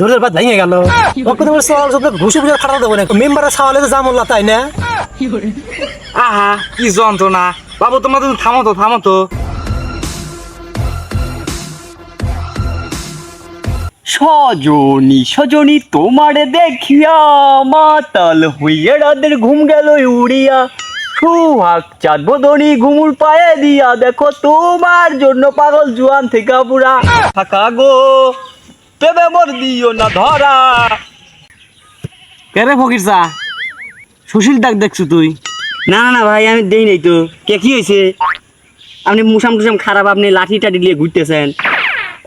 ধরে বাদ ভেঙে গেল। ওকে তোমার সল সব ঘুষে ঘুষে ফাটা দেবো না মেম্বারের সাওয়ালে তো জামল্লা তাই না? আহা কি যন্ত্রণা। বাবু তোমার তুমি থামো তো থামো তো। সজনী সজনী তোমারে দেখিয়া মাতাল হইয়া রাতের ঘুম গেল উড়িয়া। সুহাগ চাঁদ বদনি ঘুমুর পায়ে দিয়া দেখো তোমার জন্য পাগল জুয়ান থেকে পুরা থাকা গো পেবে মর দিও না ধরা। কে রে ফকির চা? সুশীল ডাক দেখছ তুই? না না না ভাই আমি দেই নাই তো। কে কি হয়েছে আপনি মুসাম টুসাম খারাপ আপনি লাঠি টাঠি নিয়ে ঘুরতেছেন।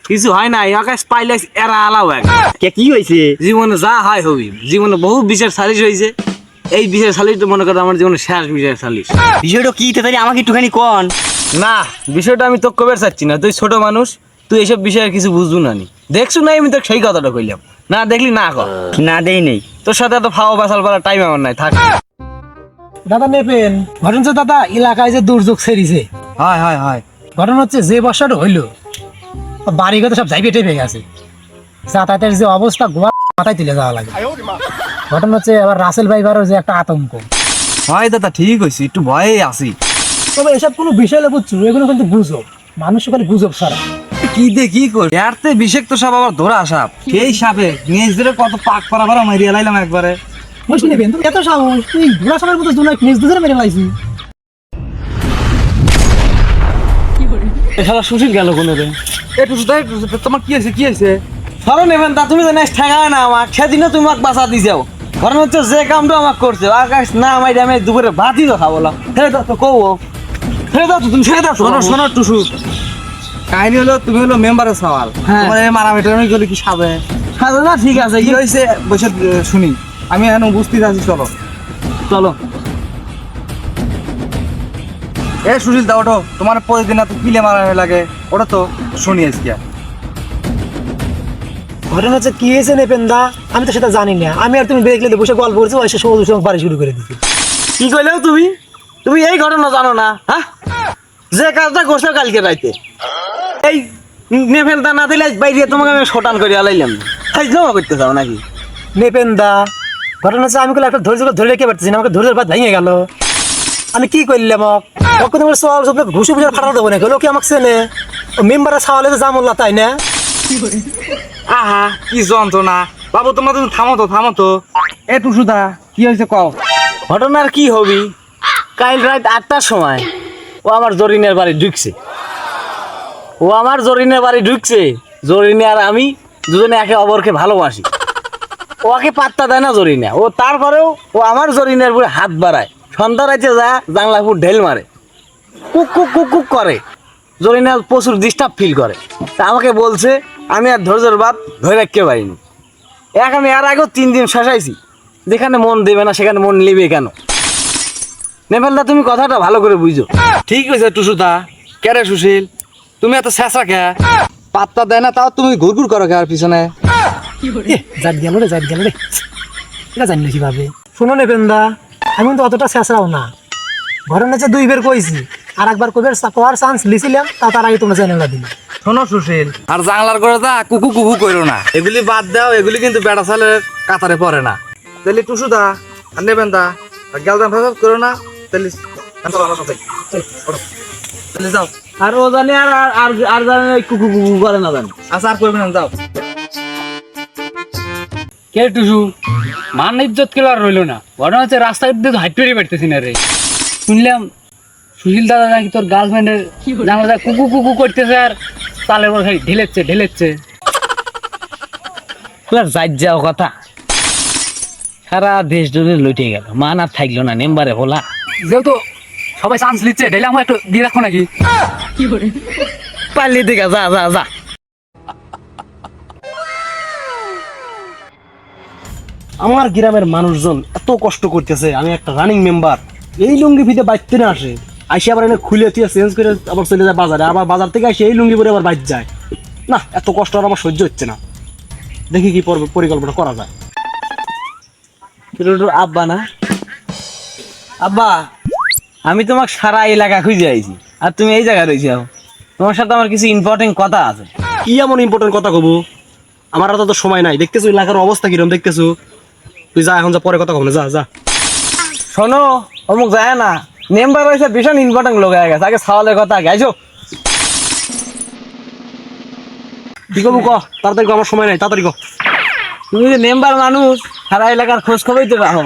কিছু হয় না আকাশ পাইলে এরা আলাও এক। কে কি হয়েছে জীবনে যা হয় হবি। জীবনে বহু বিচার সালিশ হয়েছে এই বিচার সালিশ তো মনে করো আমার জীবনে শেষ বিচার সালিশ। বিষয়টা কি তাড়াতাড়ি আমাকে একটুখানি কন। না বিষয়টা আমি তো কবে চাচ্ছি না। তুই ছোট মানুষ তুই এসব বিষয়ে কিছু বুঝব না নি। দেখছ না আমি তো সেই কথাটা কইলাম। না দেখলি না কর। না দেই নেই। তোর সাথে এত ফাও বাসাল পালার টাইম আমার নাই থাক। দাদা নেপেন ঘটনা হচ্ছে দাদা এলাকায় যে দুর্যোগ সেরিছে হয় হয় হয়। ঘটনা হচ্ছে যে বর্ষাটা হইল বাড়িঘর সব যাইবে টেপে গেছে। যাতায়াতের যে অবস্থা গোয়া মাথায় তুলে যাওয়া লাগে। ঘটনা হচ্ছে আবার রাসেল ভাইবারও যে একটা আতঙ্ক। হয় দাদা ঠিক হয়েছে একটু ভয়ে আছি। তবে এসব কোনো বিষয় বুঝছ এগুলো কিন্তু গুজব। মানুষ খালি গুজব ছাড়া। কি দে কি করি এরতে বিষাক্ত সাপ আবার ধরা সাপ। সেই সাপে নিজ ধরে কত পাক করা বারা মারিয়া লাইলাম একবারে। বুঝলি নেবেন এত সাহস তুই ঘোড়া সাপের মতো দুনাই নিজ দুধের মেরে লাইছি। শালা সুশীল গেল কোনে রে। একটু তোমার কি আছে কি আছে সরো নেবেন তা তুমি জানিস ঠেকায় না আমার সেদিনও তুমি আমাকে বাঁচা দিছাও কারণ হচ্ছে যে কামটা আমাকে করছে আকাশ না আমার আমি দুপুরে ভাতই তো খাব না। ছেড়ে দাও তো কৌ ছেড়ে দাও তো তুমি ছেড়ে দাও শোনো শোনো টুসু। কাহিনী হলো তুমি হলো মেম্বারের সওয়াল। হ্যাঁ। তোমার এই মারামারি টারামারি কি না ঠিক আছে কি হয়েছে? বসে শুনি। আমি এখন উপস্থিত আছি চলো। চলো। এ সুশীল দা ওঠো। তোমার প্রতিদিন এত কিলে লাগে। ওটা তো শুনি আজকে। ঘটনা হচ্ছে কি হয়েছে নেপেন দা? আমি তো সেটা জানি না। আমি আর তুমি দেখলে বসে গল্প করছি ওই বাড়ি শুরু করে দিচ্ছি কি কইলেও তুমি? তুমি এই ঘটনা জানো না হ্যাঁ? যে কাজটা করছ কালকে রাইতে। এই নেফেলটা না দিলে বাইরে তোমাকে আমি শটান করে আলাইলাম। আজ জমা করতে চাও নাকি? ঘটনা হচ্ছে আমি একটা ধৈর্য ধরে রেখে পারতেছি না আমাকে ধৈর্যের বাদ ভেঙে গেল। আমি কি করলাম ওকে তোমার সব সব ঘুষে ঘুষে ফাটা দেবো না লোকে আমাকে চেনে। ও মেম্বারের সাওয়ালে তো জামল্লা তাই না? আহা কি যন্ত্রণা। বাবু তোমার তুমি থামো তো থামো তো। এ টুসুদা কি হয়েছে কও? ঘটনার কি হবি? কাল রাত আটটার সময় ও আমার জরিনের বাড়ি ঢুকছে। ও আমার জরিনের বাড়ি ঢুকছে। জরিনে আর আমি দুজনে একে অপরকে ভালোবাসি। ওকে পাত্তা দেয় না জরিনা। ও তারপরেও ও আমার জরিনের উপরে হাত বাড়ায়। সন্ধ্যা রাইতে যা জাংলা ফুট ঢেল মারে। কুক কুক কুক কুক করে। জরিনা প্রচুর ডিস্টার্ব ফিল করে। তা আমাকে বলছে, আমি আর ধৈর্যের বাদ ধরে রাখতে পারিনি। এক আমি আর আগেও তিন দিন শেষাইছি যেখানে মন দেবে না, সেখানে মন নেবে কেন? নেপালদা, তুমি কথাটা ভালো করে বুঝো। ঠিক হয়েছে, টুসুদা। কেরে সুশীল? তুমি এত শেষা কে? পাত্তা দেয় না তাও তুমি ঘুরঘুর করো কে আর পিছনে? জাত গেল রে জাত গেল রে। এটা জানি না কীভাবে। শুনো নেপেন দা আমি কিন্তু অতটা শেষরাও না। ঘটনা হচ্ছে দুই বের কইছি আর একবার কবে করার চান্স লিছিলাম তা তার আগে তোমরা চ্যানেলটা দিলে শোনো সুশীল। আর জাংলার করে যা কুকু কুকু করো না। এগুলি বাদ দাও এগুলি কিন্তু বেড়া সালের কাতারে পড়ে না। তাহলে টুসু দা আর নেবেন দা আর গেলদাম করো না তাহলে। তাহলে যাও। আর ও জানে আর আর- আর আর জানে কুকু কুকু করে না জানে। আচ্ছা আর করবে না যাও। কে টুসু? মান ইজ্জত কেউ আর রইল না। ঘটনা হচ্ছে রাস্তায় দিয়ে তো হাইট পারতেছি না রে। শুনলাম সুশীল দাদা নাকি তোর গার্লফ্রেন্ডের জানলা কুকু কুকু করতেছে আর তালের পর খালি ঢেলেচ্ছে ঢেলেচ্ছে। যাই যাও কথা। সারা দেশ জুড়ে লুটে গেল। মান আর থাকল না নেম্বারে বলা। যেহেতু সবাই চান্স নিচ্ছে ঢেলে আমার একটু দিয়ে রাখো নাকি? পারলি দিকে যা যা যা। আমার গ্রামের মানুষজন এত কষ্ট করতেছে আমি একটা রানিং মেম্বার এই লুঙ্গি ফিতে বাইতে না আসে। আইসে আবার এনে খুলে তুই চেঞ্জ করে আবার চলে যায় বাজারে। আবার বাজার থেকে আসে এই লুঙ্গি পরে আবার বাইর যায়। না এত কষ্ট আর আমার সহ্য হচ্ছে না। দেখি কি পর- পরিকল্পনা করা যায়। আব্বা না? আব্বা আমি তোমাকে সারা এলাকা খুঁজে আইছি। আর তুমি এই জায়গায় রয়েছে তোমার সাথে আমার কিছু ইম্পর্টেন্ট কথা আছে। কি এমন ইম্পর্টেন্ট কথা কব? আমার আর তো সময় নাই। দেখতেছো এলাকার অবস্থা কিরম দেখতেছো? তুই যা এখন যা পরে কথা কম যা যা। শোনো অমুক যায় না। মেম্বার হয়েছে ভীষণ ইম্পর্টেন্ট লোক হয়ে গেছে। আগে সাওয়ালের কথা আগে আইসো কি করব ক তাড়াতাড়ি আমার সময় নাই তাড়াতাড়ি ক তুমি যে মেম্বার মানুষ সারা এলাকার খোঁজ খবরই তো রাখো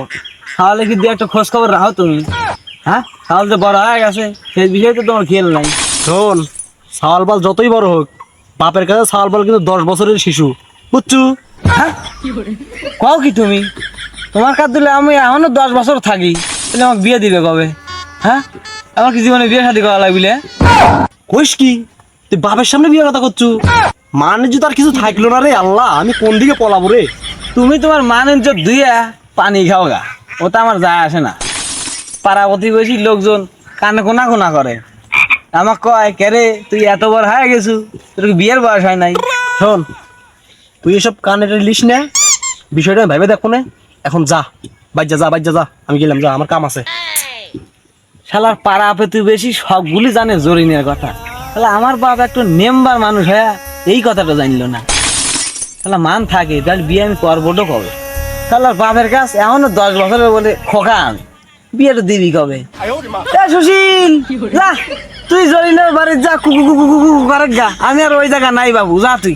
তাহলে কি দিয়ে একটা খোঁজ খবর রাখো তুমি? হ্যাঁ? তাহলে তো বড় হয়ে গেছে সেই বিষয়ে তো তোমার খেয়াল নাই। শোন সাওয়াল পাল যতই বড় হোক বাপের কাছে সাওয়াল পাল কিন্তু দশ বছরের শিশু। বুঝছু? হ্যাঁ? কও কি তুমি? তোমার কাজ দিলে আমি এখনও দশ বছর থাকি তাহলে আমাকে বিয়ে দিবে কবে? হ্যাঁ? আমার কি জীবনে বিয়ে শাদি করা লাগবে? কইস কি? তুই বাপের সামনে বিয়ে কথা করছু? মানে যদি আর কিছু থাকল না রে আল্লাহ আমি কোন দিকে পলাবো রে? তুমি তোমার মানের যে দুইয়া পানি খাও গা ওটা আমার যায় আসে না। পাড়া প্রতিবেশী লোকজন কানে কোনা কোনা করে। আমাক কয় কেরে তুই এত বড় হয়ে গেছু? তোর বিয়ের বয়স হয় নাই? শোন, তুই এসব কানের লিস নে, বিষয়টা ভেবে দেখো নে। এখন যা বাইজা যা বাইজা যা, আমি গেলাম, যা, আমার কাম আছে। শালার পাড়া প্রতিবেশী সবগুলি জানে জরিনের কথা। তাহলে আমার বাপ একটু নেম্বার মানুষ হ্যাঁ এই কথাটা জানলো না। তাহলে মান থাকে, তাহলে বিয়ে আমি করব কবে? শালার বাপের কাছ এখনও দশ বছরের বলে খোকা আমি। বিয়েটা দিবি কবে? সুশীল তুই জরিনের বাড়ির যা, কুকু কুকু কুকু করে গা। আমি আর ওই জায়গা নাই বাবু, যা তুই।